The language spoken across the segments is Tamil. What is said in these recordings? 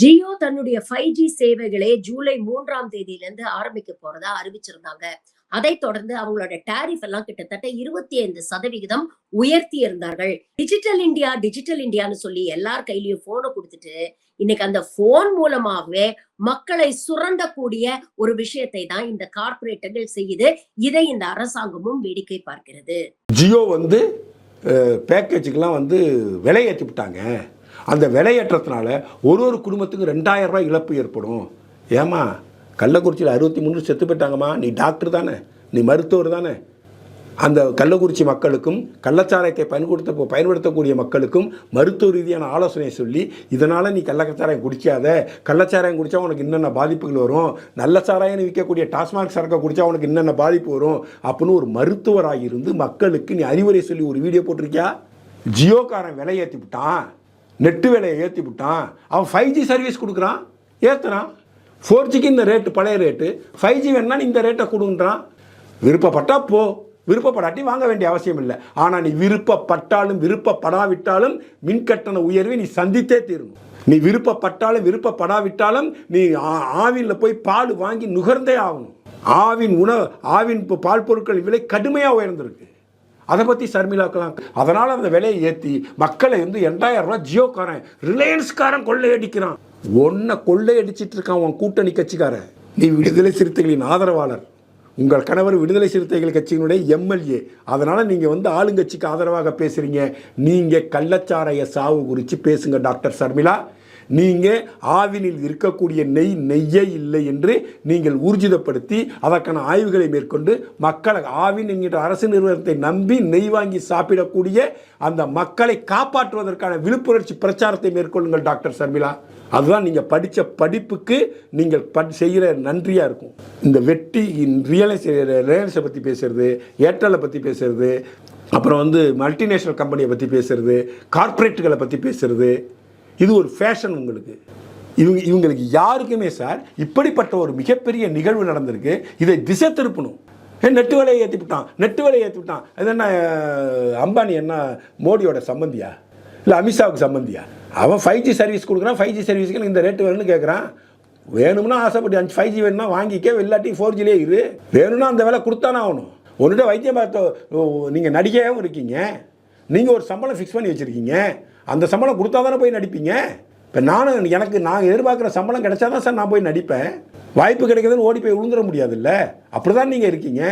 ஜியோ தன்னுடைய ஃபைவ் ஜி சேவைகளை ஜூலை மூன்றாம் தேதியிலிருந்து ஆரம்பிக்க போறதா அறிவிச்சிருந்தாங்க. அதைத் தொடர்ந்து அவங்களோட டேரிஃப் எல்லாம் கிட்டத்தட்ட இருபத்தி ஐந்து சதவிகிதம் உயர்த்தி இருந்தார்கள். டிஜிட்டல் இந்தியா டிஜிட்டல் இந்தியான்னு சொல்லி எல்லார் கையிலயும் போனை கொடுத்துட்டு இன்னைக்கு அந்த போன் மூலமாகவே மக்களை சுரண்டக்கூடிய ஒரு விஷயத்தை தான் இந்த கார்ப்பரேட்டுகள் செய்யுது. இதை இந்த அரசாங்கமும் வேடிக்கை பார்க்கிறது. ஜியோ வந்து பேக்கேஜுக்கெல்லாம் வந்து விலை ஏற்றி விட்டாங்க அந்த விலையேற்றத்தினால ஒரு ஒரு குடும்பத்துக்கும் ரெண்டாயிரம் ரூபாய் இழப்பு ஏற்படும். ஏமா கள்ளக்குறிச்சியில் அறுபத்தி மூணு செத்து போயிட்டாங்கம்மா. நீ டாக்டர் தானே. நீ மருத்துவர் தானே. அந்த கள்ளக்குறிச்சி மக்களுக்கும் கள்ளச்சாராயத்தை பயன்படுத்த பயன்படுத்தக்கூடிய மக்களுக்கும் மருத்துவ ரீதியான ஆலோசனை சொல்லி இதனால் நீ கள்ளச்சாராயம் குடிக்காத. கள்ளச்சாராயம் குடித்தா உனக்கு என்னென்ன பாதிப்புகள் வரும்? நல்ல சாராயம் விற்கக்கூடிய டாஸ்மாக் சரக்கை குடித்தா உனக்கு என்னென்ன பாதிப்பு வரும்? அப்படின்னு ஒரு மருத்துவராக இருந்து மக்களுக்கு நீ அறிவுரை சொல்லி ஒரு வீடியோ போட்டிருக்கியா? ஜியோக்காரன் விலையேற்றி விட்டான் நெட்டு விலையை ஏற்றி விட்டான். அவன் ஃபைவ் ஜி சர்வீஸ் கொடுக்குறான். ஏற்றுறான் ஃபோர் ஜிக்கு இந்த ரேட்டு பழைய ரேட்டு ஃபைவ் ஜி வேணா நீ இந்த ரேட்டை கொடுன்றான். விருப்பப்பட்டா போ. விருப்பப்படாட்டி வாங்க வேண்டிய அவசியம் இல்லை. ஆனால் நீ விருப்பப்பட்டாலும் விருப்பப்படாவிட்டாலும் மின்கட்டண உயர்வை நீ சந்தித்தே தீரணும். நீ விருப்பப்பட்டாலும் விருப்பப்படாவிட்டாலும் நீ ஆவினில் போய் பால் வாங்கி நுகர்ந்தே ஆகணும். ஆவின் உணவு ஆவின் இப்போ பால் பொருட்கள் விலை கடுமையாக உயர்ந்திருக்கு. அதை பற்றி சர்மிளாக்கலாம் அதனால் அந்த விலையை ஏற்றி மக்களை வந்து ரெண்டாயிரம் ரூபா ஜியோக்காரன் ரிலையன்ஸ்காரன் கொள்ளையடிக்கிறான். ஒன்றை கொள்ளையடிச்சிட்டு இருக்கான் உன் கூட்டணி கட்சிக்காரன். நீ விடுதலை சிறுத்தைகளின் ஆதரவாளர். உங்கள் கணவர் விடுதலை சிறுத்தைகள் கட்சியினுடைய எம்எல்ஏ. அதனால் நீங்கள் வந்து ஆளுங்கட்சிக்கு ஆதரவாக பேசுகிறீங்க நீங்கள் கள்ளச்சாராய சாவு குறித்து பேசுங்க டாக்டர் சர்மிளா. நீங்கள் ஆவினில் இருக்கக்கூடிய நெய் நெய்யே இல்லை என்று நீங்கள் ஊர்ஜிதப்படுத்தி அதற்கான ஆய்வுகளை மேற்கொண்டு மக்களை ஆவின் என்கின்ற அரசு நிறுவனத்தை நம்பி நெய் வாங்கி சாப்பிடக்கூடிய அந்த மக்களை காப்பாற்றுவதற்கான விழிப்புணர்ச்சி பிரச்சாரத்தை மேற்கொள்ளுங்கள் டாக்டர் சர்மிளா. அதுதான் நீங்கள் படித்த படிப்புக்கு நீங்கள் படி செய்கிற நன்றியாக இருக்கும். இந்த வெட்டி ரியலைஸ் ரியலைஸை பற்றி பேசுகிறது ஏர்டெல்லை பற்றி பேசுகிறது அப்புறம் வந்து மல்டிநேஷ்னல் கம்பெனியை பற்றி பேசுகிறது கார்ப்பரேட்டுகளை பற்றி பேசுகிறது இது ஒரு ஃபேஷன் உங்களுக்கு. இவங்க இவங்களுக்கு யாருக்குமே சார் இப்படிப்பட்ட ஒரு மிகப்பெரிய நிகழ்வு நடந்திருக்கு. இதை திசை திருப்பணும். நெட்டு விலையை ஏற்றி விட்டான் நெட்டு விலையை ஏற்றி விட்டான். அது என்ன அம்பானி என்ன மோடியோட சம்பந்தியா? இல்லை அமித்ஷாவுக்கு சம்பந்தியா? அவன் ஃபைவ் ஜி சர்வீஸ் கொடுக்குறான் ஃபைவ் ஜி சர்வீஸ்க்கு இந்த ரேட்டு வேணும்னு கேட்குறான் வேணும்னா ஆசைப்பட்டு அஞ்சு ஃபைவ் ஜி வேணும்னா வாங்கிக்க இல்லாட்டி ஃபோர் ஜிலே இரு. வேணும்னா அந்த வேலை கொடுத்தானே ஆகணும். ஒன்றுட்ட வைத்தியம் பார்த்த நீங்கள் நடிகையாகவும் இருக்கீங்க. நீங்கள் ஒரு சம்பளம் ஃபிக்ஸ் பண்ணி வச்சுருக்கீங்க. அந்த சம்பளம் கொடுத்தா தானே போய் நடிப்பீங்க? இப்போ நானும் எனக்கு நான் எதிர்பார்க்குற சம்பளம் கிடைச்சா தான் சார் நான் போய் நடிப்பேன். வாய்ப்பு கிடைக்குதுன்னு ஓடி போய் விழுந்துட முடியாதுல்ல? அப்படி தான் நீங்கள் இருக்கீங்க.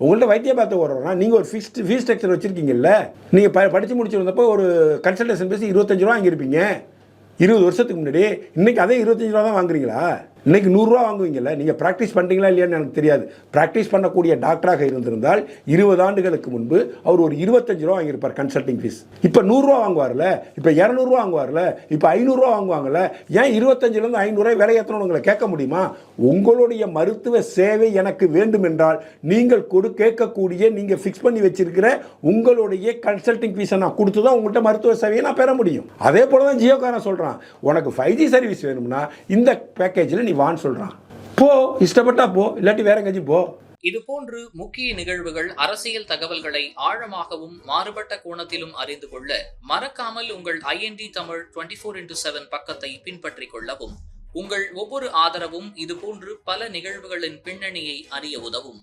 உங்கள்கிட்ட வைத்திய பார்த்து வரோம்னா நீங்கள் ஒரு ஃபிக்ஸ்டு ஃபீஸ் ஸ்ட்ரக்சர் வச்சுருக்கீங்கல்ல? நீங்கள் ப படித்து முடிச்சிருந்தப்போ ஒரு கன்சல்டேஷன் பேசி இருபத்தஞ்சு ரூபா வாங்கியிருப்பீங்க. இருபது வருஷத்துக்கு முன்னாடி. இன்றைக்கி அதே இருபத்தஞ்சு ரூபா தான் வாங்குறீங்களா? இன்றைக்கி நூறுரூவா வாங்குவீங்கல்ல நீங்கள் ப்ராக்டிஸ் பண்ணுறீங்களா இல்லையான்னு எனக்கு தெரியாது. ப்ராக்டிஸ் பண்ணக்கூடிய டாக்டராக இருந்திருந்தால் இருபது ஆண்டுகளுக்கு முன்பு அவர் ஒரு இருபத்தஞ்சு ரூபா வாங்கியிருப்பார் கன்சல்டிங் ஃபீஸ் இப்போ நூறுரூவா வாங்குவார்ல இப்போ இரநூறுவா வாங்குவார்ல இப்போ ஐநூறுரூவா வாங்குவாங்கல்ல ஏன் இருபத்தஞ்சிலேருந்து ஐநூறுரூவா விலை ஏற்றணும் உங்களை கேட்க முடியுமா? உங்களுடைய மருத்துவ சேவை எனக்கு வேண்டும் என்றால் நீங்கள் கொடு கேட்கக்கூடிய நீங்கள் ஃபிக்ஸ் பண்ணி வச்சிருக்கிற உங்களுடைய கன்சல்டிங் ஃபீஸை நான் கொடுத்து தான் உங்கள்கிட்ட மருத்துவ சேவையை நான் பெற முடியும். அதே போல தான் ஜியோக்காரன் சொல்கிறான் உனக்கு ஃபைவ் ஜி சர்வீஸ் வேணும்னா இந்த பேக்கேஜில் நீ வான்னு சொல்கிறான் போ இஷ்டப்பட்டா போ இல்லாட்டி வேற எங்கேயும் போ. இதுபோன்று முக்கிய நிகழ்வுகள் அரசியல் தகவல்களை ஆழமாகவும் மாறுபட்ட கோணத்திலும் அறிந்து கொள்ள மறக்காமல் உங்கள் IND Tamil twenty four into seven பக்கத்தை பின்பற்றிக் கொள்ளவும் உங்கள் ஒவ்வொரு ஆதரவும் இதுபோன்று பல நிகழ்வுகளின் பின்னணியை அறிய உதவும்.